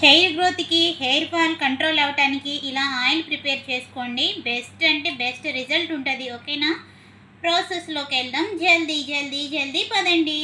Hair గ్రోత్కి hair fall control అవ్వటానికి ఇలా ఆయిల్ ప్రిపేర్ చేసుకోండి. బెస్ట్ అంటే బెస్ట్ రిజల్ట్ ఉంటుంది. ఓకేనా? ప్రాసెస్లోకి వెళ్దాం జల్దీ జల్దీ జల్దీ పదండి.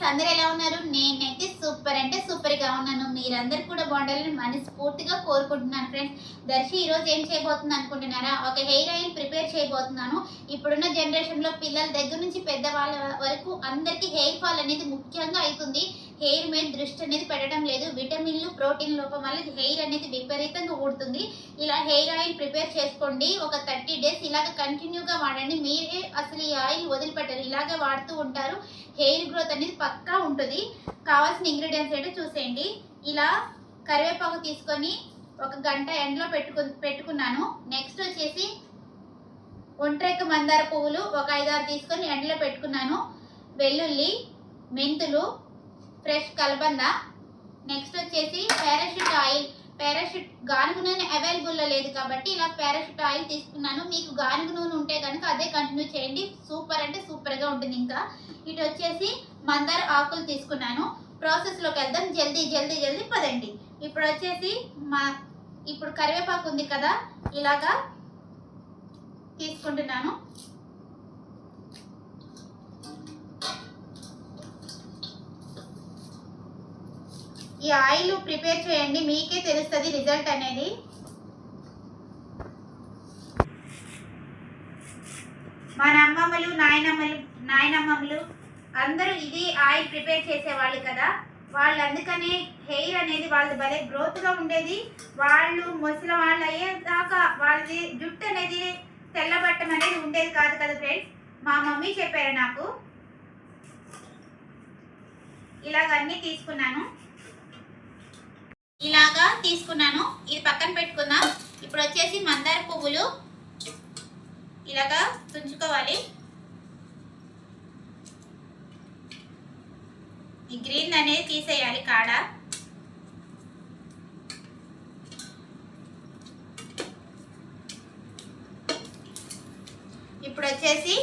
ఫ్రెండ్స్ అందరు ఎలా ఉన్నారు? నేనైతే సూపర్ అంటే సూపర్గా ఉన్నాను. మీరందరూ కూడా బాగుండాలని మనస్ఫూర్తిగా కోరుకుంటున్నాను ఫ్రెండ్స్. దర్శి ఈరోజు ఏం చేయబోతుంది అనుకుంటున్నారా? ఒక హెయిర్ ఆయిల్ ప్రిపేర్ చేయబోతున్నాను. ఇప్పుడున్న జనరేషన్లో పిల్లల దగ్గర నుంచి పెద్దవాళ్ళ వరకు అందరికీ హెయిర్ ఫాల్ అనేది ముఖ్యంగా అవుతుంది. హెయిర్ మీద దృష్టి అనేది పెట్టడం లేదు. విటమిన్లు ప్రోటీన్ లోపం వల్ల హెయిర్ అనేది విపరీతంగా ఊడుతుంది. ఇలా హెయిర్ ఆయిల్ ప్రిపేర్ చేసుకోండి. ఒక థర్టీ డేస్ ఇలాగ కంటిన్యూగా వాడండి. మీరే అసలు ఈ ఆయిల్ వదిలిపెట్టరు. ఇలాగే వాడుతూ ఉంటారు. హెయిర్ గ్రోత్ అనేది పక్కా ఉంటుంది. కావాల్సిన ఇంగ్రీడియంట్స్ ఏంటో చూసేయండి. ఇలా కరివేపాకు తీసుకొని ఒక గంట ఎండలో పెట్టుకు పెట్టుకున్నాను. నెక్స్ట్ వచ్చేసి ఒంట్రెక్క మందార పువ్వులు ఒక ఐదారు తీసుకొని ఎండలో పెట్టుకున్నాను. వెల్లుల్లి మెంతులు ఫ్రెష్ కలబంద. నెక్స్ట్ వచ్చేసి పారాషూట్ ఆయిల్ పారాషూట్ గానుగు నూనె అవైలబుల్లో లేదు కాబట్టి ఇలా పారాషూట్ ఆయిల్ తీసుకున్నాను. మీకు గానుగు నూనె ఉంటే కనుక అదే కంటిన్యూ చేయండి. సూపర్ అంటే సూపర్గా ఉంటుంది ఇంకా. ఇటు వచ్చేసి మందార ఆకులు తీసుకున్నాను. ప్రాసెస్లోకి వెళ్దాం. జల్దీ జల్దీ జల్దీ పదండి. ఇప్పుడు వచ్చేసి మా ఇప్పుడు కరివేపాకు ఉంది కదా ఇలాగా తీసుకుంటున్నాను. ఈ ఆయిల్ ప్రిపేర్ చేయండి మీకే తెలుస్తుంది రిజల్ట్ అనేది. మన అమ్మమ్మలు నాయనమ్మలు నాయనమ్మలు అందరూ ఇది ఆయిల్ ప్రిపేర్ చేసేవాళ్ళు కదా. వాళ్ళు అందుకనే హెయిర్ అనేది వాళ్ళది భలే గ్రోత్గా ఉండేది. వాళ్ళు ముసలి వాళ్ళు అయ్యేదాకా వాళ్ళది జుట్టు అనేది తెల్లబట్టం అనేది ఉండేది కాదు కదా ఫ్రెండ్స్ మా మమ్మీ చెప్పారు నాకు. ఇలాగ అన్నీ తీసుకున్నాను. తీసుకున్నాను. ఇది పక్కన పెట్టుకుందాం. ఇప్పుడు వచ్చేసి మందార పువ్వులు ఇలాగా తుంచుకోవాలి. ఈ గ్రీన్ అనేది తీసేయాలి కాడ. ఇప్పుడు వచ్చేసి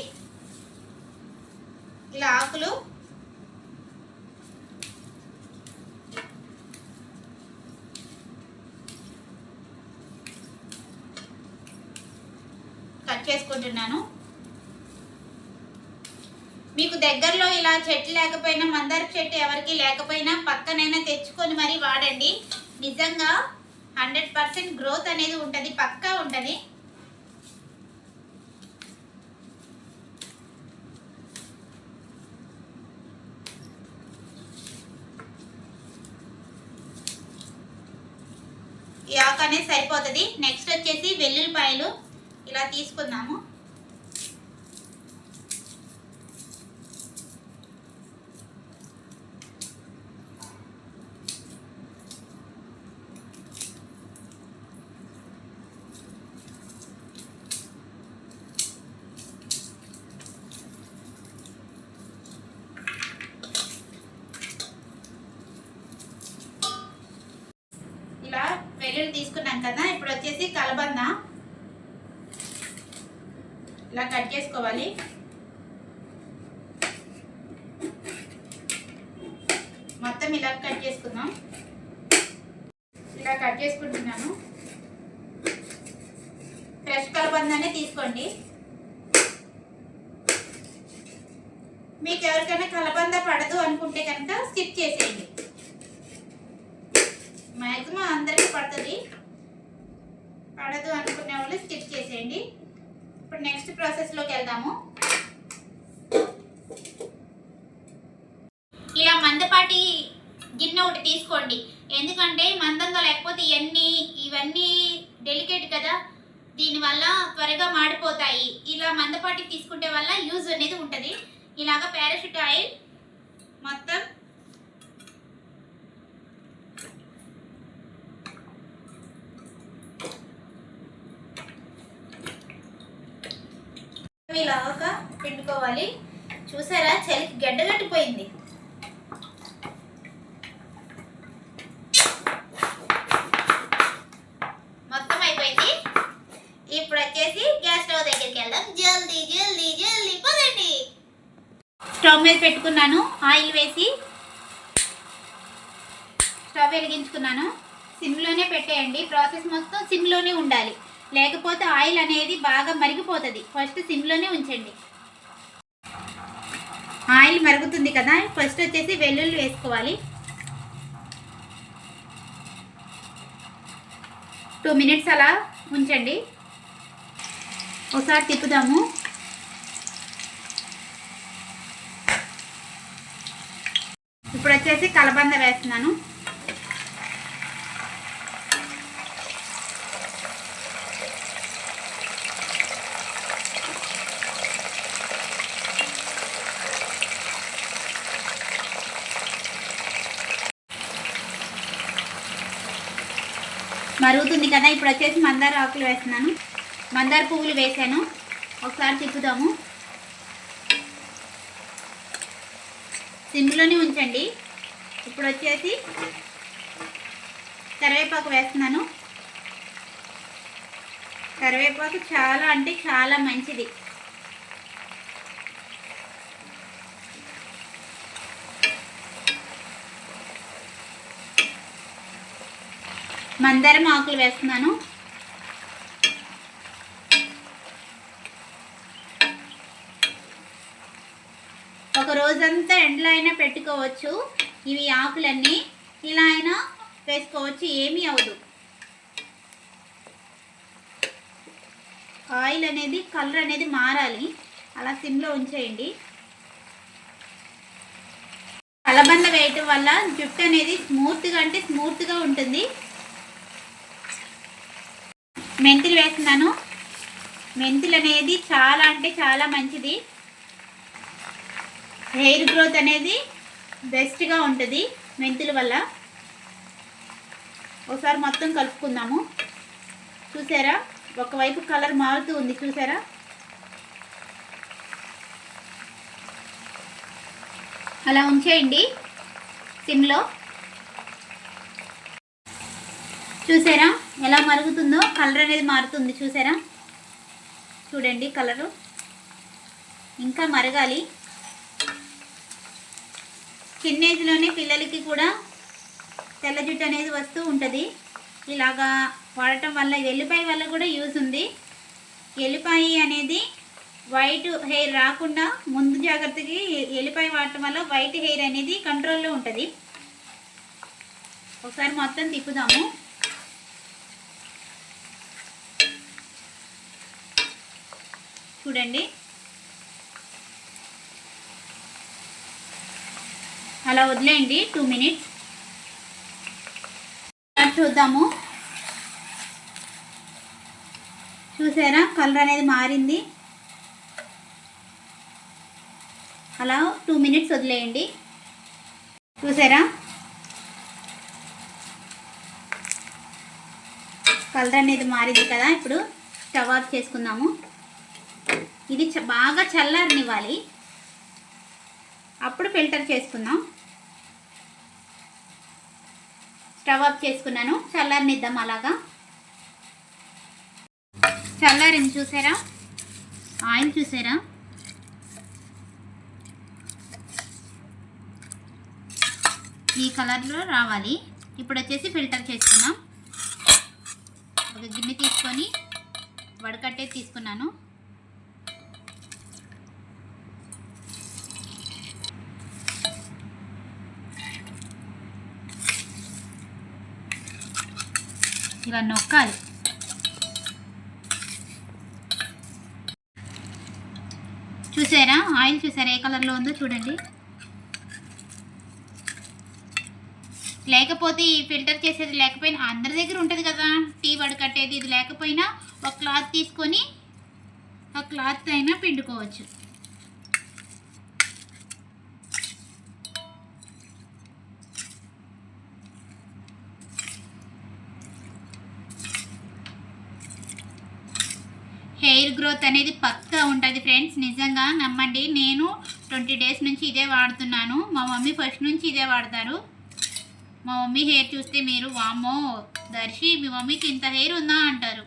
ఇలా ఆకులు కట్ చేసుకుంటున్నాను మీకు దగ్గరలో ఇలా చెట్టు లేకపోయినా మందార చెట్టు ఎవరికి లేకపోయినా పక్కనైనా తెచ్చుకొని మరీ వాడండి. నిజంగా హండ్రెడ్ పర్సెంట్ గ్రోత్ అనేది ఉంటుంది పక్కా ఉంటుంది. ఈ ఆకు అనేది సరిపోతుంది. నెక్స్ట్ వచ్చేసి వెల్లుల్లిపాయలు. ఇలా తీసుకుందాము. ఇలా వెల్లుల్లి తీసుకున్నాం కదా ఇప్పుడు వచ్చేసి కలబంద. ఇలా కట్ చేసుకోవాలి. మొత్తం ఇలా కట్ చేసుకుందాం. ఇలా కట్ చేసుకుంటున్నాను. ఫ్రెష్ కలబందనే తీసుకోండి. మీకు ఎవరికైనా కలబంద పడదు అనుకుంటే కనుక స్కిప్ చేసేయండి. మ్యాక్సిమం అందరికీ పడుతుంది. పడదు అనుకునే వాళ్ళు స్కిప్ చేసేయండి. ఇప్పుడు నెక్స్ట్ ప్రాసెస్లోకి వెళ్దాము. ఇలా మందపాటి గిన్నె ఒకటి తీసుకోండి. ఎందుకంటే మందంగా లేకపోతే ఇవన్నీ ఇవన్నీ డెలికేట్ కదా దీనివల్ల త్వరగా మాడిపోతాయి. ఇలా మందపాటి తీసుకుంటే వల్ల యూజ్ అనేది ఉంటుంది. ఇలాగ పారాషూట్ ఆయిల్ మొత్తం ఇలాగా పిండుకోవాలి. చూసారా? చలికి గడ్డగట్టిపోయింది. మొత్తం అయిపోయింది. ఇప్పుడు వచ్చేసి గ్యాస్ స్టవ్ దగ్గరికి వెళ్దాం. జల్దీ జల్దీ జల్దీ పదండి. స్టవ్ మీద పెట్టుకున్నాను. ఆయిల్ వేసి స్టవ్ వెలిగించుకున్నాను. సిమ్లోనే పెట్టేయండి. ప్రాసెస్ మొత్తం సిమ్లోనే ఉండాలి. లేకపోతే ఆయిల్ అనేది బాగా మరిగిపోతుంది. ఫస్ట్ సిమ్లోనే ఉంచండి. ఆయిల్ మరుగుతుంది కదా ఫస్ట్ వచ్చేసి వెల్లుల్లి వేసుకోవాలి. టూ మినిట్స్ అలా ఉంచండి. ఒకసారి తిప్పుదాము. ఇప్పుడు వచ్చేసి కలబంద వేస్తున్నాను. మరుగుతుంది కదా ఇప్పుడు వచ్చేసి మందార ఆకులు వేస్తున్నాను. మందార పువ్వులు వేసాను ఒకసారి తిప్పుదాము. సిమ్లోనే ఉంచండి. ఇప్పుడు వచ్చేసి కరివేపాకు వేస్తున్నాను. కరివేపాకు చాలా అంటే చాలా మంచిది. మందారం ఆకులు వేస్తున్నాను. ఒక రోజంతా ఎండలో అయినా పెట్టుకోవచ్చు. ఇవి ఆకులన్నీ. ఇలా అయినా వేసుకోవచ్చు. ఏమీ అవదు ఆయిల్ అనేది కలర్ అనేది మారాలి. అలా సిమ్లో ఉంచేయండి. కలబంద వేయటం వల్ల జుట్టు అనేది స్మూత్గా అంటే స్మూత్గా ఉంటుంది. మెంతులు వేస్తున్నాను. మెంతులు అనేది చాలా అంటే చాలా మంచిది. హెయిర్ గ్రోత్ అనేది బెస్ట్గా ఉంటుంది మెంతుల వల్ల. ఒకసారి మొత్తం కలుపుకుందాము. చూసారా? ఒకవైపు కలర్ మారుతూ ఉంది. చూసారా? అలా ఉంచేయండి. సిమ్లో. చూసారా ఎలా మరుగుతుందో కలర్ అనేది మారుతుంది చూసారా? చూడండి కలరు. ఇంకా మరగాలి. చిన్న ఏజ్లోనే పిల్లలకి కూడా తెల్ల జుట్టు అనేది వస్తూ ఉంటుంది. ఇలాగా వాడటం వల్ల ఎల్లిపాయ వల్ల కూడా యూజ్ ఉంది. ఎల్లిపాయ అనేది వైట్ హెయిర్ రాకుండా ముందు జాగ్రత్తకి ఎల్లిపాయ వాడటం వల్ల వైట్ హెయిర్ అనేది కంట్రోల్లో ఉంటుంది. ఒకసారి మొత్తం తిప్పుదాము. చూడండి. అలా వదిలేయండి టూ మినిట్స్ చూద్దాము. చూసారా? కలర్ అనేది మారింది. అలా టూ మినిట్స్ వదిలేయండి. చూసారా? కలర్ అనేది మారింది కదా ఇప్పుడు స్టవ్ ఆఫ్ చేసుకుందాము. ఇది బాగా చల్లారనివ్వాలి. అప్పుడు ఫిల్టర్ చేసుకుందాం. స్టవ్ ఆఫ్ చేసుకున్నాను. చల్లారనిద్దాం అలాగా. చల్లారింది చూసారా? ఆయిల్ చూసారా? ఈ కలర్లో రావాలి. ఇప్పుడు వచ్చేసి ఫిల్టర్ చేసుకున్నాం ఒక గిన్నె తీసుకొని వడకట్టే తీసుకున్నాను. ఇలా నొక్కాలి చూసారా? ఆయిల్ చూసారా? ఏ కలర్లో ఉందో చూడండి. లేకపోతే ఈ ఫిల్టర్ చేసేది లేకపోయినా అందరి దగ్గర ఉంటుంది కదా టీ వడకట్టేది ఇది లేకపోయినా ఒక క్లాత్ తీసుకొని ఆ క్లాత్ అయినా పిండుకోవచ్చు. హెయిర్ గ్రోత్ అనేది పక్కా ఉంటుంది ఫ్రెండ్స్ నిజంగా నమ్మండి. నేను ట్వంటీ డేస్ నుంచి ఇదే వాడుతున్నాను. మా మమ్మీ ఫస్ట్ నుంచి ఇదే వాడతారు. మా మమ్మీ హెయిర్ చూస్తే మీరు వామ్మో దర్శి మీ మమ్మీకి ఇంత హెయిర్ ఉందా? అంటారు.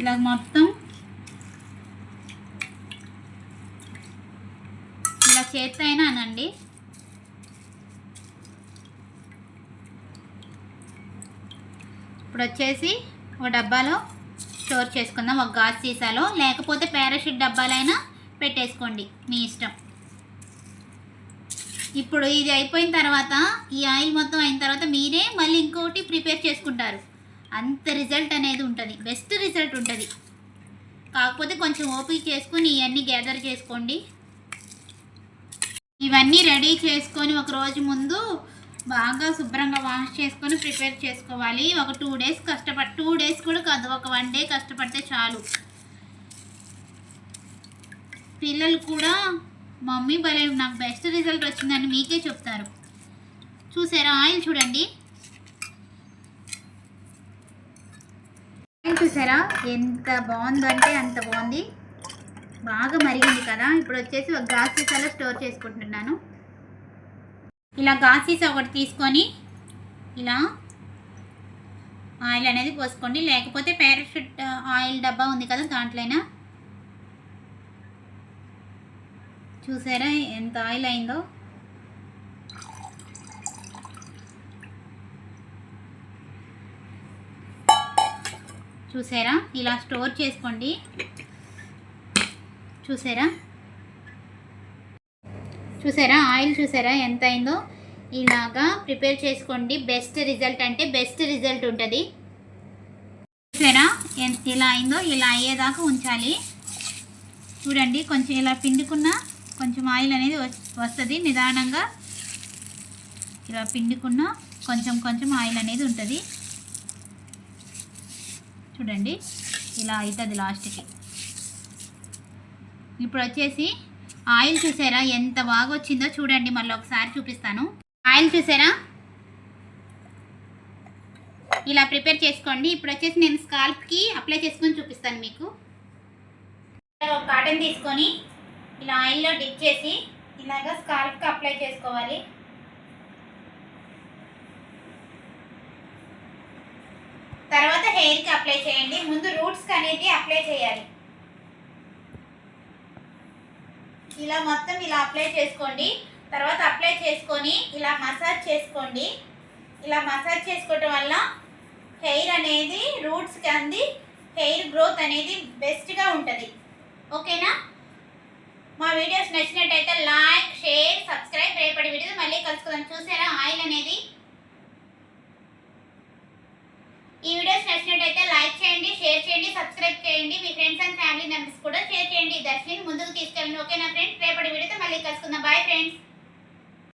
ఇలా మొత్తం ఇలా చేస్తాయినా అనండి. ఇప్పుడు వచ్చేసి ఒక డబ్బాలో స్టోర్ చేసుకుందాం. ఒక గాజు సీసాలో లేకపోతే పారాషూట్ డబ్బాలైనా పెట్టేసుకోండి మీ ఇష్టం. ఇప్పుడు ఇది అయిపోయిన తర్వాత ఈ ఆయిల్ మొత్తం అయిన తర్వాత మీరే మళ్ళీ ఇంకోటి ప్రిపేర్ చేసుకుంటారు. అంత రిజల్ట్ అనేది ఉంటుంది. బెస్ట్ రిజల్ట్ ఉంటుంది. కాకపోతే కొంచెం ఓపిక చేసుకుని ఇవన్నీ గ్యాదర్ చేసుకోండి. ఇవన్నీ రెడీ చేసుకొని ఒక రోజు ముందు బాగా శుభ్రంగా వాష్ చేసుకొని ప్రిపేర్ చేసుకోవాలి. ఒక టూ డేస్ కష్టపడి టూ డేస్ కూడా కాదు ఒక వన్ డే కష్టపడితే చాలు. పిల్లలు కూడా మమ్మీ భలే నాకు బెస్ట్ రిజల్ట్ వచ్చిందని మీకే చెప్తారు. చూసారా? ఆయిల్ చూడండి. ఆయిల్ చూసారా? ఎంత బాగుందంటే అంత బాగుంది. బాగా మరిగింది కదా. ఇప్పుడు వచ్చేసి ఒక గ్లాస్ సీసాలో స్టోర్ చేసుకుంటున్నాను. ఇలా గాసీస్ ఒకటి తీసుకొని ఇలా ఆయిల్ అనేది పోసుకోండి. లేకపోతే పారాషూట్ ఆయిల్ డబ్బా ఉంది కదా దాంట్లోనా? చూసారా ఎంత ఆయిల్ అయిందో? చూసారా? ఇలా స్టోర్ చేసుకోండి. చూసారా? చూసారా? ఆయిల్ చూసారా? ఎంత అయిందో ఇలాగా ప్రిపేర్ చేసుకోండి. బెస్ట్ రిజల్ట్ అంటే బెస్ట్ రిజల్ట్ ఉంటుంది. చూసారా? ఎంత ఇలా అయిందో? ఇలా అయ్యేదాకా ఉంచాలి. చూడండి కొంచెం ఇలా పిండుకున్న కొంచెం ఆయిల్ అనేది వస్తుంది నిదానంగా. ఇలా పిండుకున్న కొంచెం కొంచెం ఆయిల్ అనేది ఉంటుంది. చూడండి ఇలా అవుతుంది లాస్ట్కి. ఇప్పుడు వచ్చేసి ఆయిల్ చూసారా? ఎంత బాగా వచ్చిందో చూడండి. మళ్ళీ ఒకసారి చూపిస్తాను. ఆయిల్ చూసారా? ఇలా ప్రిపేర్ చేసుకోండి. ఇప్పుడు వచ్చేసి నేను స్కాల్ప్కి అప్లై చేసుకొని చూపిస్తాను మీకు. ఒక కాటన్ తీసుకొని ఇలా ఆయిల్లో డిప్ చేసి ఇలాగా స్కాల్ప్కి అప్లై చేసుకోవాలి. తర్వాత హెయిర్కి అప్లై చేయండి. ముందు రూట్స్కి అనేది అప్లై చేయాలి. ఇలా మొత్తం ఇలా అప్లై చేసుకోండి. తర్వాత అప్లై చేసుకొని ఇలా మసాజ్ చేసుకోండి. ఇలా మసాజ్ చేసుకోవటం వల్ల హెయిర్ అనేది రూట్స్కి అంది హెయిర్ గ్రోత్ అనేది బెస్ట్గా ఉంటుంది. ఓకేనా మా వీడియోస్ నచ్చినట్టయితే లైక్ షేర్ సబ్స్క్రైబ్ రేపటి వీడియో మళ్ళీ కలుసుకుందాం. చూసారా? ఆయిల్ అనేది ఈ వీడియోస్ నచ్చినట్టయితే లైక్ చేయండి షేర్ చేయండి సబ్స్క్రైబ్ చేయండి. మీ ఫ్రెండ్స్ అండ్ ఫ్యామిలీ మెంబర్స్ కూడా షేర్ చేయండి. దర్శిని ముందుకు తీసుకెళ్ళండి. ఓకేనా ఫ్రెండ్స్? రేపటి వీడియోతో మళ్ళీ కలుసుకుందాం. Bye friends.